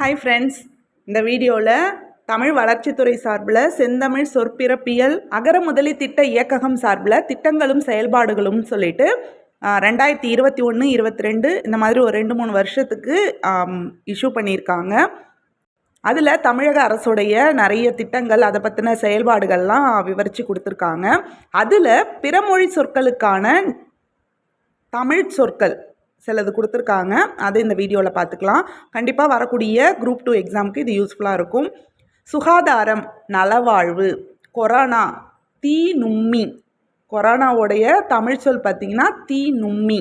Hi friends இந்த வீடியோவில் தமிழ் வளர்ச்சித்துறை சார்பில் செந்தமிழ் சொற்பிறப்பியல் அகர முதலி திட்ட இயக்ககம் சார்பில் திட்டங்களும் செயல்பாடுகளும் சொல்லிட்டு ரெண்டாயிரத்தி இருபத்தி ஒன்று இருபத்தி ரெண்டு இந்த மாதிரி ஒரு ரெண்டு மூணு வருஷத்துக்கு இஷ்யூ பண்ணியிருக்காங்க. அதில் தமிழக அரசுடைய நிறைய திட்டங்கள் அதை பற்றின செயல்பாடுகள்லாம் விவரித்து கொடுத்துருக்காங்க. அதில் பிறமொழி சொற்களுக்கான தமிழ் சொற்கள் சிலது கொடுத்துருக்காங்க. அது இந்த வீடியோவில் பார்த்துக்கலாம் கண்டிப்பாக வரக்கூடிய குரூப் டூ எக்ஸாமுக்கு இது யூஸ்ஃபுல்லாக இருக்கும். சுகாதாரம் நலவாழ்வு கொரோனா தீ நும்மி. கொரோனாவுடைய தமிழ் சொல் பார்த்தீங்கன்னா தீ நும்மி.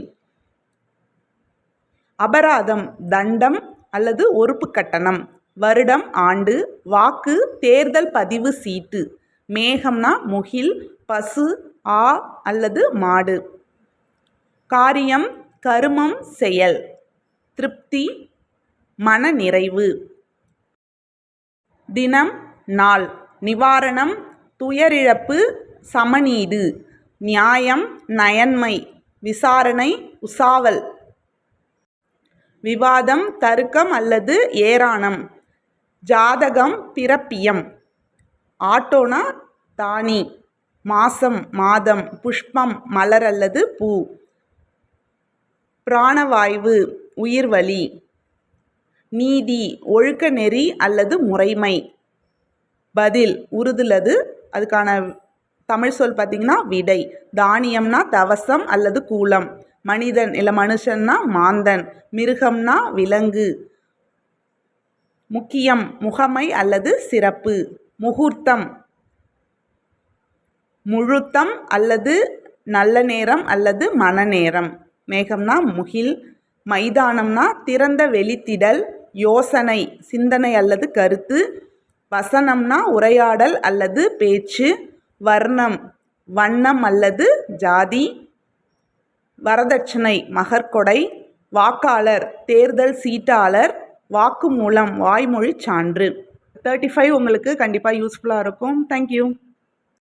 அபராதம் தண்டம் அல்லது ஒறுப்பு கட்டணம். வருடம் ஆண்டு வாக்கு தேர்தல் பதிவு சீட்டு. மேகம்னா முகில் பசு ஆ அல்லது மாடு. காரியம் கருமம் செயல். திருப்தி மன நிறைவு தினம் நாள். நிவாரணம் துயரிழப்பு சமநீடு நியாயம் நயன்மை. விசாரணை உசாவல். விவாதம் தருக்கம் அல்லது ஏராணம் ஜாதகம் பிறப்பியம். ஆட்டோனா தானி. மாசம் மாதம். புஷ்பம் மலர் அல்லது பூ. பிராணவாய்வு உயிர்வலி நீதி ஒழுக்க நெறி அல்லது முறைமை. பதில் உறுதுலது அதுக்கான தமிழ் சொல் பார்த்தீங்கன்னா விடை. தானியம்னா தவசம் அல்லது கூலம். மனிதன் இல்லை மனுஷன்னா மாந்தன். மிருகம்னா விலங்கு. முக்கியம் முகமை அல்லது சிறப்பு. முகூர்த்தம். முழுத்தம் அல்லது நல்ல நேரம் அல்லது மன நேரம். மேகம்னா முகில் மைதானம்னா திறந்த வெளித்திடல் யோசனை சிந்தனை அல்லது கருத்து வசனம்னா உரையாடல் அல்லது பேச்சு வர்ணம் வண்ணம் அல்லது ஜாதி வரதட்சணை மகர்கொடை வாக்காளர் தேர்தல் சீட்டாளர் வாக்குமூலம் வாய்மொழி சான்று. தேர்ட்டி ஃபைவ் உங்களுக்கு கண்டிப்பாக யூஸ்ஃபுல்லாக இருக்கும். தேங்க்யூ